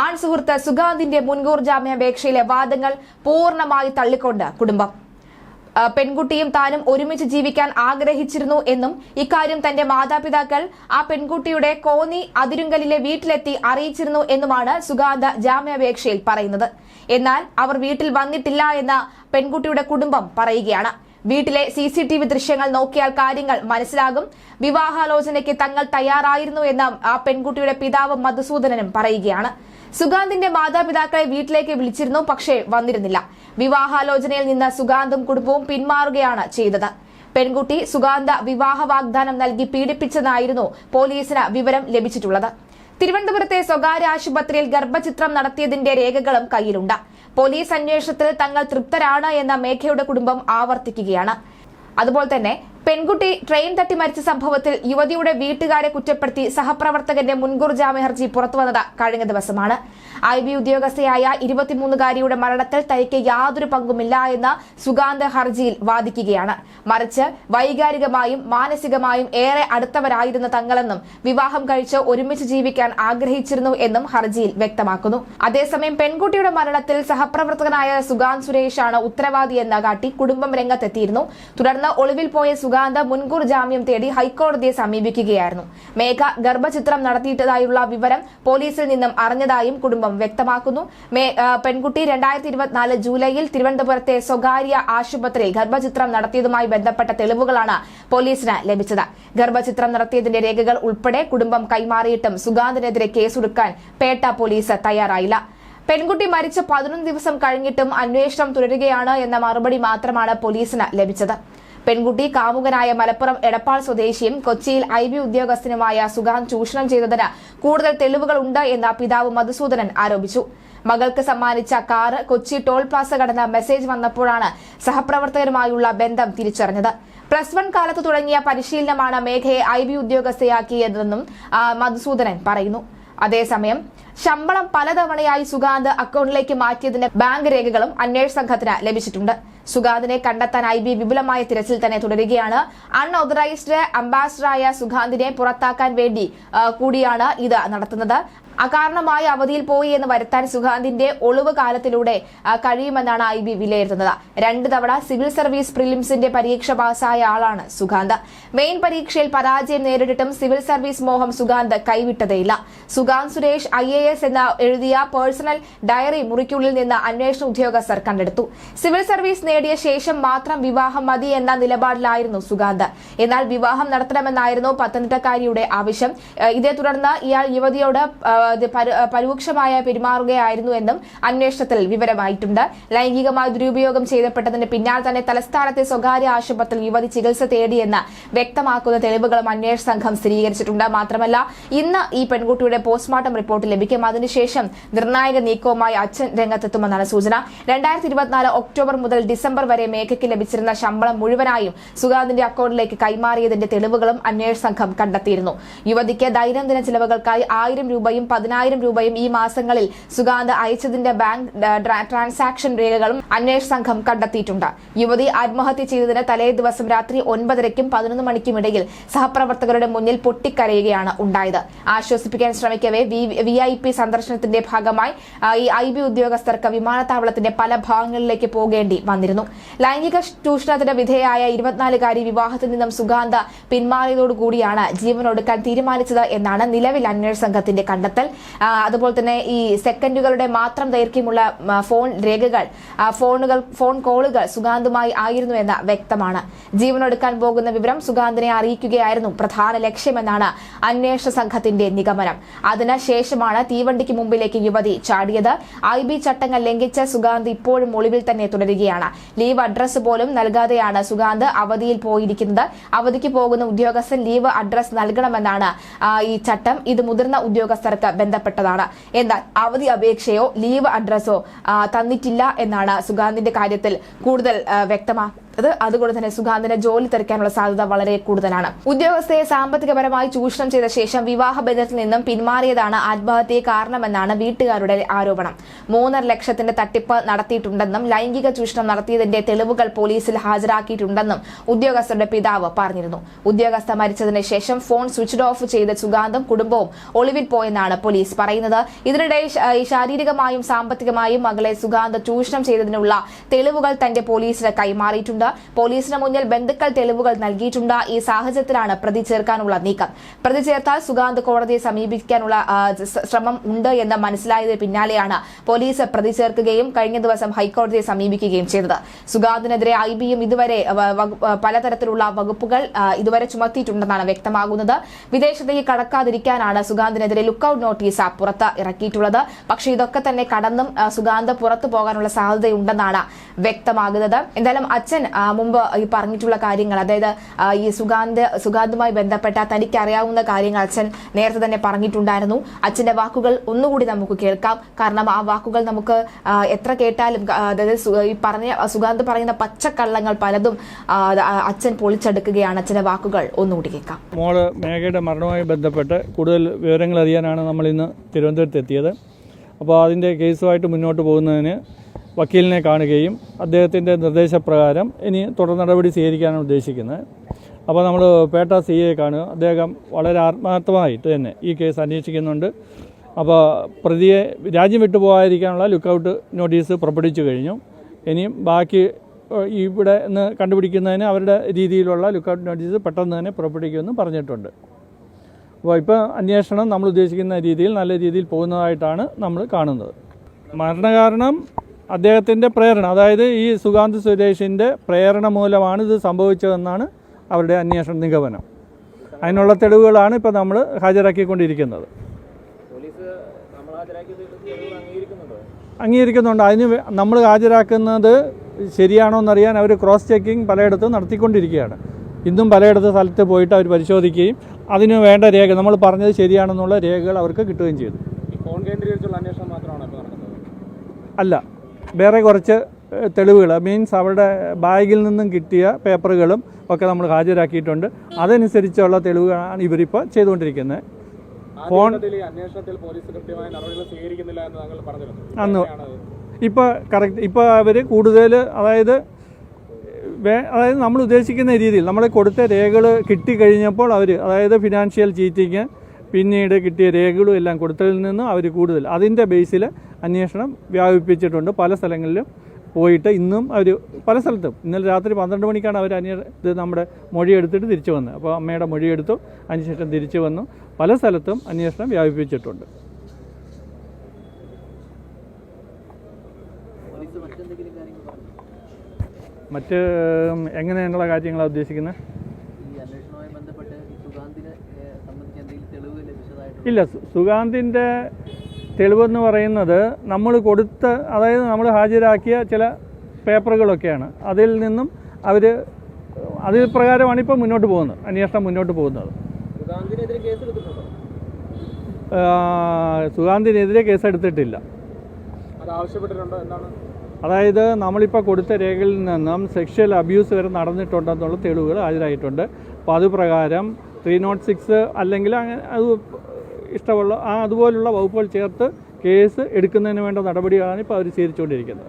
ആൺ സുഹൃത്ത് സുഗാന്തിന്റെ മുൻകൂർ ജാമ്യാപേക്ഷയിലെ വാദങ്ങൾ പൂർണമായി തള്ളിക്കൊണ്ട് കുടുംബം. പെൺകുട്ടിയും താനും ഒരുമിച്ച് ജീവിക്കാൻ ആഗ്രഹിച്ചിരുന്നു എന്നും ഇക്കാര്യം തന്റെ മാതാപിതാക്കൾ ആ പെൺകുട്ടിയുടെ കോന്നി അതിരുങ്കലിലെ വീട്ടിലെത്തി അറിയിച്ചിരുന്നു എന്നുമാണ് സുഗാന്ത ജാമ്യാപേക്ഷയിൽ പറയുന്നത്. എന്നാൽ അവർ വീട്ടിൽ വന്നിട്ടില്ല എന്ന് പെൺകുട്ടിയുടെ കുടുംബം പറയുകയാണ്. വീട്ടിലെ സി സി ടി വി ദൃശ്യങ്ങൾ നോക്കിയാൽ കാര്യങ്ങൾ മനസ്സിലാകും. വിവാഹാലോചനയ്ക്ക് തങ്ങൾ തയ്യാറായിരുന്നു എന്ന് ആ പെൺകുട്ടിയുടെ പിതാവ് മധുസൂദനനും പറയുകയാണ്. സുഗാന്തിന്റെ മാതാപിതാക്കളെ വീട്ടിലേക്ക് വിളിച്ചിരുന്നു പക്ഷേ വന്നിരുന്നില്ല. വിവാഹാലോചനയിൽ നിന്ന് സുഗാന്തും കുടുംബവും പിന്മാറുകയാണ് ചെയ്തത്. പെൺകുട്ടി സുഗാന്ത വിവാഹ വാഗ്ദാനം നൽകി പീഡിപ്പിച്ചതായിരുന്നു പോലീസിന് വിവരം ലഭിച്ചിട്ടുള്ളത്. തിരുവനന്തപുരത്തെ സ്വകാര്യ ആശുപത്രിയിൽ ഗർഭചിത്രം നടത്തിയതിന്റെ രേഖകളും കയ്യിലുണ്ട്. പോലീസ് അന്വേഷണത്തിൽ തങ്ങൾ തൃപ്തരാണ് എന്ന മേഘയുടെ കുടുംബം ആവർത്തിക്കുകയാണ്. അതുപോലെ തന്നെ പെൺകുട്ടി ട്രെയിൻ തട്ടി മരിച്ച സംഭവത്തിൽ യുവതിയുടെ വീട്ടുകാരെ കുറ്റപ്പെടുത്തി സഹപ്രവർത്തകന്റെ മുൻകൂർ ജാമ്യഹർജി പുറത്തുവന്നത് കഴിഞ്ഞ ദിവസമാണ്. ഐ ബി ഉദ്യോഗസ്ഥയായ ഇരുപത്തിമൂന്നുകാരിയുടെ മരണത്തിൽ തനിക്ക് യാതൊരു പങ്കുമില്ല എന്ന് സുഗാന്ത് ഹർജിയിൽ വാദിക്കുകയാണ്. മറിച്ച് വൈകാരികമായും മാനസികമായും ഏറെ അടുത്തവരായിരുന്ന തങ്ങളെന്നും വിവാഹം കഴിച്ച് ഒരുമിച്ച് ജീവിക്കാൻ ആഗ്രഹിച്ചിരുന്നു എന്നും ഹർജിയിൽ വ്യക്തമാക്കുന്നു. അതേസമയം പെൺകുട്ടിയുടെ മരണത്തിൽ സഹപ്രവർത്തകനായ സുഗാന്ത് സുരേഷാണ് ഉത്തരവാദിയെന്ന് കാട്ടി കുടുംബം രംഗത്തെത്തിയിരുന്നു. തുടർന്ന് ഒളിവിൽ പോയ സുഗാന്ത് മുൻകൂർ ജാമ്യം തേടി ഹൈക്കോടതിയെ സമീപിക്കുകയായിരുന്നു. മേഘ ഗർഭചിത്രം നടത്തിയിട്ടതായുള്ള വിവരം പോലീസിൽ നിന്നും അറിഞ്ഞതായും കുടുംബം വ്യക്തമാക്കുന്നു. പെൺകുട്ടി രണ്ടായിരത്തി ഇരുപത്തിനാല് ജൂലൈയിൽ തിരുവനന്തപുരത്തെ സ്വകാര്യ ആശുപത്രിയിൽ ഗർഭചിത്രം നടത്തിയതുമായി ബന്ധപ്പെട്ട തെളിവുകളാണ് പോലീസിന് ലഭിച്ചത്. ഗർഭചിത്രം നടത്തിയതിന്റെ രേഖകൾ ഉൾപ്പെടെ കുടുംബം കൈമാറിയിട്ടും സുഗാന്തിനെതിരെ കേസെടുക്കാൻ പേട്ട പോലീസ് തയ്യാറായില്ല. പെൺകുട്ടി മരിച്ച പതിനൊന്ന് ദിവസം കഴിഞ്ഞിട്ടും അന്വേഷണം തുടരുകയാണ് എന്ന മറുപടി മാത്രമാണ് പോലീസിന് ലഭിച്ചത്. പെൺകുട്ടി കാമുകനായ മലപ്പുറം എടപ്പാൾ സ്വദേശിയും കൊച്ചിയിൽ ഐ ബി ഉദ്യോഗസ്ഥനുമായ സുഗാന്ത് ചൂഷണം ചെയ്തതിന് കൂടുതൽ തെളിവുകളുണ്ട് എന്ന് പിതാവ് മധുസൂദനൻ ആരോപിച്ചു. മകൾക്ക് സമ്മാനിച്ച കാറ് കൊച്ചി ടോൾ പ്ലാസ കടന്ന മെസ്സേജ് വന്നപ്പോഴാണ് സഹപ്രവർത്തകരുമായുള്ള ബന്ധം തിരിച്ചറിഞ്ഞത്. പ്ലസ് വൺ കാലത്ത് തുടങ്ങിയ പരിശീലനമാണ് മേഘയെ ഐ ബി ഉദ്യോഗസ്ഥയാക്കിയതെന്നും മധുസൂദനൻ പറയുന്നു. അതേസമയം ശമ്പളം പലതവണയായി സുഗാന്ത് അക്കൌണ്ടിലേക്ക് മാറ്റിയതിന്റെ ബാങ്ക് രേഖകളും അന്വേഷണ സംഘത്തിന് ലഭിച്ചിട്ടുണ്ട്. സുഗാന്തിനെ കണ്ടെത്താൻ ഐ ബി വിപുലമായ തിരച്ചിൽ തന്നെ തുടരുകയാണ്. അൺഓതറൈസ്ഡ് അംബാസിഡറായ സുഗാന്തിനെ പുറത്താക്കാൻ വേണ്ടി കൂടിയാണ് ഇത് നടത്തുന്നത്. അകാരണമായ അവധിയിൽ പോയി എന്ന് വരുത്താൻ സുഖാന്തിന്റെ ഒളിവ് കാലത്തിലൂടെ കഴിയുമെന്നാണ് ഐ ബി വിലയിരുത്തുന്നത്. രണ്ട് തവണ സിവിൽ സർവീസ് പ്രിലിംസിന്റെ പരീക്ഷ പാസ്സായ ആളാണ് സുഖാന്ത് മെയിൻ പരീക്ഷയിൽ പരാജയം നേരിട്ടിട്ടും സിവിൽ സർവീസ് മോഹം സുഖാന്ത് കൈവിട്ടതേയില്ല. Sukhanth Suresh I A S എന്ന എഴുതിയ പേഴ്സണൽ ഡയറി മുറിക്കുള്ളിൽ നിന്ന് അന്വേഷണ ഉദ്യോഗസ്ഥർ കണ്ടെടുത്തു. സിവിൽ സർവീസ് നേടിയ ശേഷം മാത്രം വിവാഹം മതി എന്ന നിലപാടിലായിരുന്നു സുഖാന്ത് എന്നാൽ വിവാഹം നടത്തണമെന്നായിരുന്നു പത്തനംതിട്ടക്കാരിയുടെ ആവശ്യം. ഇതേ തുടർന്ന് ഇയാൾ യുവതിയോട് പരോക്ഷമായ പെരുമാറുകയായിരുന്നു എന്നും അന്വേഷണത്തിൽ വിവരമായിട്ടുണ്ട്. ലൈംഗികമായി ദുരുപയോഗം ചെയ്യപ്പെട്ടതിന് പിന്നാലെ തന്നെ തലസ്ഥാനത്തെ സ്വകാര്യ ആശുപത്രിയിൽ യുവതി ചികിത്സ തേടിയെന്ന് വ്യക്തമാക്കുന്ന തെളിവുകളും അന്വേഷണ സംഘം സ്ഥിരീകരിച്ചിട്ടുണ്ട്. മാത്രമല്ല ഇന്ന് ഈ പെൺകുട്ടിയുടെ പോസ്റ്റ്മോർട്ടം റിപ്പോർട്ട് ലഭിക്കും. അതിനുശേഷം നിർണായക നീക്കവുമായി അച്ഛൻ രംഗത്തെത്തുമെന്നാണ് സൂചന. രണ്ടായിരത്തി ഇരുപത്തിനാല് ഒക്ടോബർ മുതൽ ഡിസംബർ വരെ മേഘയ്ക്ക് ലഭിച്ചിരുന്ന ശമ്പളം മുഴുവനായും സുഗാന്തിന്റെ അക്കൗണ്ടിലേക്ക് കൈമാറിയതിന്റെ തെളിവുകളും അന്വേഷണ സംഘം കണ്ടെത്തിയിരുന്നു. യുവതിക്ക് ദൈനംദിന ചിലവുകൾക്കായി ആയിരം രൂപയും പതിനായിരം രൂപയും ഈ മാസങ്ങളിൽ സുഗാന്ത് അയച്ചതിന്റെ ബാങ്ക് ട്രാൻസാക്ഷൻ രേഖകളും അന്വേഷണ സംഘം കണ്ടെത്തിയിട്ടുണ്ട്. യുവതി ആത്മഹത്യ ചെയ്തതിന് തലേ ദിവസം രാത്രി ഒൻപതരയ്ക്കും പതിനൊന്ന് മണിക്കും ഇടയിൽ സഹപ്രവർത്തകരുടെ മുന്നിൽ പൊട്ടിക്കരയുകയാണ് ഉണ്ടായത്. ആശ്വസിപ്പിക്കാൻ ശ്രമിക്കവേ വി ഐ പി സന്ദർശനത്തിന്റെ ഭാഗമായി ഈ ഐ ബി ഉദ്യോഗസ്ഥർക്ക് വിമാനത്താവളത്തിന്റെ പല ഭാഗങ്ങളിലേക്ക് പോകേണ്ടി വന്നിരുന്നു. ലൈംഗിക ചൂഷണത്തിന് വിധേയായ ഇരുപത്തിനാലുകാരി വിവാഹത്തിൽ നിന്നും സുഗാന്ത പിന്മാറിയതോടുകൂടിയാണ് ജീവനൊടുക്കാൻ തീരുമാനിച്ചത് എന്നാണ് നിലവിൽ അന്വേഷണ സംഘത്തിന്റെ കണ്ടെത്തൽ. അതുപോലെ തന്നെ ഈ സെക്കൻഡുകളുടെ മാത്രം ദൈർഘ്യമുള്ള ഫോൺ രേഖകൾ ഫോണുകൾ ഫോൺ കോളുകൾ സുഗാന്തുമായി ആയിരുന്നു എന്ന് വ്യക്തമാണ്. ജീവനൊടുക്കാൻ പോകുന്ന വിവരം സുഗാന്തിനെ അറിയിക്കുകയായിരുന്നു പ്രധാന ലക്ഷ്യമെന്നാണ് അന്വേഷണ സംഘത്തിന്റെ നിഗമനം. അതിനുശേഷമാണ് തീവണ്ടിക്ക് മുമ്പിലേക്ക് യുവതി ചാടിയത്. ഐ ബി ചട്ടങ്ങൾ ലംഘിച്ച് സുഗാന്ത് ഇപ്പോഴും ഒളിവിൽ തന്നെ തുടരുകയാണ്. ലീവ് അഡ്രസ് പോലും നൽകാതെയാണ് സുഗാന്ത് അവധിയിൽ പോയിരിക്കുന്നത്. അവധിക്ക് പോകുന്ന ഉദ്യോഗസ്ഥൻ ലീവ് അഡ്രസ് നൽകണമെന്നാണ് ഈ ചട്ടം. ഇത് മുതിർന്ന ഉദ്യോഗസ്ഥർക്ക് ബന്ധപ്പെട്ടതാണ്. എന്നാൽ അവധി അപേക്ഷയോ ലീവ് അഡ്രസ്സോ തന്നിട്ടില്ല എന്നാണ് സുഗാന്തിന്റെ കാര്യത്തിൽ കൂടുതൽ ആ, വ്യക്തമാ അതുകൊണ്ട് തന്നെ സുഗാന്തിന് ജോലി തെറിക്കാനുള്ള സാധ്യത വളരെ കൂടുതലാണ്. ഉദ്യോഗസ്ഥയെ സാമ്പത്തികപരമായി ചൂഷണം ചെയ്ത ശേഷം വിവാഹ ബന്ധത്തിൽ നിന്നും പിന്മാറിയതാണ് ആത്മഹത്യയെ കാരണമെന്നാണ് വീട്ടുകാരുടെ ആരോപണം. മൂന്നര ലക്ഷത്തിന്റെ തട്ടിപ്പ് നടത്തിയിട്ടുണ്ടെന്നും ലൈംഗിക ചൂഷണം നടത്തിയതിന്റെ തെളിവുകൾ പോലീസിൽ ഹാജരാക്കിയിട്ടുണ്ടെന്നും ഉദ്യോഗസ്ഥരുടെ പിതാവ് പറഞ്ഞിരുന്നു. ഉദ്യോഗസ്ഥ മരിച്ചതിന് ശേഷം ഫോൺ സ്വിച്ച് ഓഫ് ചെയ്ത സുഗാന്തും കുടുംബവും ഒളിവിൽ പോയെന്നാണ് പോലീസ് പറയുന്നത്. ഇതിനിടെ ശാരീരികമായും സാമ്പത്തികമായും മകളെ സുഗാന്ത് ചൂഷണം ചെയ്തതിനുള്ള തെളിവുകൾ തന്റെ പോലീസിന് കൈമാറിയിട്ടുണ്ട്. പോലീസിന് മുന്നിൽ ബന്ധുക്കൾ തെളിവുകൾ നൽകിയിട്ടുണ്ട്. ഈ സാഹചര്യത്തിലാണ് പ്രതി ചേർക്കാനുള്ള നീക്കം. പ്രതി ചേർത്താൽ സുഗാന്ത് കോടതിയെ സമീപിക്കാനുള്ള ശ്രമം ഉണ്ട് എന്ന് മനസ്സിലായതിന് പിന്നാലെയാണ് പോലീസ് പ്രതി ചേർക്കുകയും കഴിഞ്ഞ ദിവസം ഹൈക്കോടതിയെ സമീപിക്കുകയും ചെയ്തത്. സുഗാന്തിനെതിരെ ഐ ബിയും ഇതുവരെ പലതരത്തിലുള്ള വകുപ്പുകൾ ഇതുവരെ ചുമത്തിയിട്ടുണ്ടെന്നാണ് വ്യക്തമാകുന്നത്. വിദേശത്തേക്ക് കടക്കാതിരിക്കാനാണ് സുഗാന്തിനെതിരെ ലുക്കൌട്ട് നോട്ടീസ് പുറത്ത് ഇറക്കിയിട്ടുള്ളത്. പക്ഷേ ഇതൊക്കെ തന്നെ കടന്നും സുഗാന്ത് പുറത്തു പോകാനുള്ള സാധ്യതയുണ്ടെന്നാണ് വ്യക്തമാകുന്നത്. എന്തായാലും അച്ഛൻ മുമ്പ് ഈ പറഞ്ഞിട്ടുള്ള കാര്യങ്ങൾ അതായത് ഈ സുഗാന്ത് സുഗാന്തുമായി ബന്ധപ്പെട്ട തനിക്ക് അറിയാവുന്ന കാര്യങ്ങൾ അച്ഛൻ നേരത്തെ തന്നെ പറഞ്ഞിട്ടുണ്ടായിരുന്നു. അച്ഛന്റെ വാക്കുകൾ ഒന്നുകൂടി നമുക്ക് കേൾക്കാം. കാരണം ആ വാക്കുകൾ നമുക്ക് എത്ര കേട്ടാലും അതായത് ഈ പറഞ്ഞ സുഗാന്ത് പറയുന്ന പച്ചക്കള്ളങ്ങൾ പലതും അച്ഛൻ പൊളിച്ചെടുക്കുകയാണ്. അച്ഛന്റെ വാക്കുകൾ ഒന്നുകൂടി കേൾക്കാം. മോൾ മേഘയുടെ മരണവുമായി ബന്ധപ്പെട്ട് കൂടുതൽ വിവരങ്ങൾ അറിയാനാണ് നമ്മൾ ഇന്ന് തിരുവനന്തപുരത്ത് എത്തിയത്. അപ്പോൾ അതിന്റെ കേസുമായിട്ട് മുന്നോട്ട് പോകുന്നതിന് വക്കീലിനെ കാണുകയും അദ്ദേഹത്തിന്റെ നിർദ്ദേശപ്രകാരം ഇനി തുടർ നടപടി സ്വീകരിക്കാനാണ് ഉദ്ദേശിക്കുന്നത്. അപ്പോൾ നമ്മൾ പേട്ട സി എ കാണുക. അദ്ദേഹം വളരെ ആത്മാർത്ഥമായിട്ട് തന്നെ ഈ കേസ് അന്വേഷിക്കുന്നുണ്ട്. അപ്പോൾ പ്രതിയെ രാജ്യം വിട്ടുപോകാതിരിക്കാനുള്ള ലുക്ക് ലുക്കൗട്ട് നോട്ടീസ് പുറപ്പെടുവിച്ചു കഴിഞ്ഞു. ഇനിയും ബാക്കി ഇവിടെ നിന്ന് കണ്ടുപിടിക്കുന്നതിന് അവരുടെ രീതിയിലുള്ള ലുക്കൗട്ട് നോട്ടീസ് പെട്ടെന്ന് തന്നെ പുറപ്പെടുവിക്കുമെന്ന് പറഞ്ഞിട്ടുണ്ട്. അപ്പോൾ ഇപ്പോൾ അന്വേഷണം നമ്മൾ ഉദ്ദേശിക്കുന്ന രീതിയിൽ നല്ല രീതിയിൽ പോകുന്നതായിട്ടാണ് നമ്മൾ കാണുന്നത്. മരണകാരണം അദ്ദേഹത്തിന്റെ പ്രേരണ അതായത് ഈ സുഗാന്ത് സുരേഷിന്റെ പ്രേരണ മൂലമാണ് ഇത് സംഭവിച്ചതെന്നാണ് അവരുടെ അന്വേഷണ നിഗമനം. അതിനുള്ള തെളിവുകളാണ് ഇപ്പോൾ നമ്മൾ ഹാജരാക്കിക്കൊണ്ടിരിക്കുന്നത് അംഗീകരിക്കുന്നുണ്ട്? അതിന് നമ്മൾ ഹാജരാക്കുന്നത് ശരിയാണോ എന്നറിയാൻ അവർ ക്രോസ് ചെക്കിംഗ് പലയിടത്തും നടത്തിക്കൊണ്ടിരിക്കുകയാണ്. ഇന്നും പലയിടത്ത് സ്ഥലത്ത് പോയിട്ട് അവർ പരിശോധിക്കുകയും അതിന് വേണ്ട രേഖ നമ്മൾ പറഞ്ഞത് ശരിയാണെന്നുള്ള രേഖകൾ അവർക്ക് കിട്ടുകയും ചെയ്തു. അല്ല. വേറെ കുറച്ച് തെളിവുകൾ. മീൻസ് അവരുടെ ബാഗിൽ നിന്നും കിട്ടിയ പേപ്പറുകളും ഒക്കെ നമ്മൾ ഹാജരാക്കിയിട്ടുണ്ട്. അതനുസരിച്ചുള്ള തെളിവുകളാണ് ഇവരിപ്പോൾ ചെയ്തുകൊണ്ടിരിക്കുന്നത്. ഫോൺ അന്ന്? ഇപ്പോൾ കറക്റ്റ് ഇപ്പോൾ അവർ കൂടുതൽ അതായത് വേ- അതായത് നമ്മൾ ഉദ്ദേശിക്കുന്ന രീതിയിൽ നമ്മളെ കൊടുത്ത രേഖകൾ കിട്ടിക്കഴിഞ്ഞപ്പോൾ അവർ അതായത് ഫിനാൻഷ്യൽ ചീറ്റിങ് പിന്നീട് കിട്ടിയ രേഖകളും എല്ലാം കൊടുത്തതിൽ നിന്ന് അവർ കൂടുതൽ. അതിന്റെ ബേസിൽ അന്വേഷണം വ്യാപിപ്പിച്ചിട്ടുണ്ട്. പല സ്ഥലങ്ങളിലും പോയിട്ട് ഇന്നും അവർ പല സ്ഥലത്തും. ഇന്നലെ രാത്രി പന്ത്രണ്ട് മണിക്കാണ് അവർ അന്യ ഇത് നമ്മുടെ മൊഴിയെടുത്തിട്ട് തിരിച്ചു വന്നത്. അപ്പോൾ അമ്മയുടെ മൊഴിയെടുത്തു അതിനുശേഷം തിരിച്ചു വന്നു. പല സ്ഥലത്തും അന്വേഷണം വ്യാപിപ്പിച്ചിട്ടുണ്ട്. മറ്റ് എങ്ങനെയുള്ള കാര്യങ്ങളാണ് ഉദ്ദേശിക്കുന്നത്? ഇല്ല. സുഗാന്തിന്റെ തെളിവെന്ന് പറയുന്നത് നമ്മൾ കൊടുത്ത അതായത് നമ്മൾ ഹാജരാക്കിയ ചില പേപ്പറുകളൊക്കെയാണ്. അതിൽ നിന്നും അവർ അതിൽ പ്രകാരമാണ് ഇപ്പോൾ മുന്നോട്ട് പോകുന്നത് അന്വേഷണം മുന്നോട്ട് പോകുന്നത്. സുഗാന്തിനെതിരെ കേസ് കേസെടുത്തിട്ടില്ല അതായത് നമ്മളിപ്പോൾ കൊടുത്ത രേഖകളിൽ നിന്നും സെക്ഷൽ അബ്യൂസ് വരെ നടന്നിട്ടുണ്ടെന്നുള്ള തെളിവുകൾ ഹാജരായിട്ടുണ്ട്. അപ്പോൾ അത് പ്രകാരം ത്രീ നോട്ട് സിക്സ് അല്ലെങ്കിൽ അങ്ങനെ അത് ഇഷ്ടമുള്ള ആ അതുപോലുള്ള വകുപ്പുകൾ ചേർത്ത് കേസ് എടുക്കുന്നതിന് വേണ്ട നടപടികളാണ് ഇപ്പോൾ അവർ സ്വീകരിച്ചുകൊണ്ടിരിക്കുന്നത്.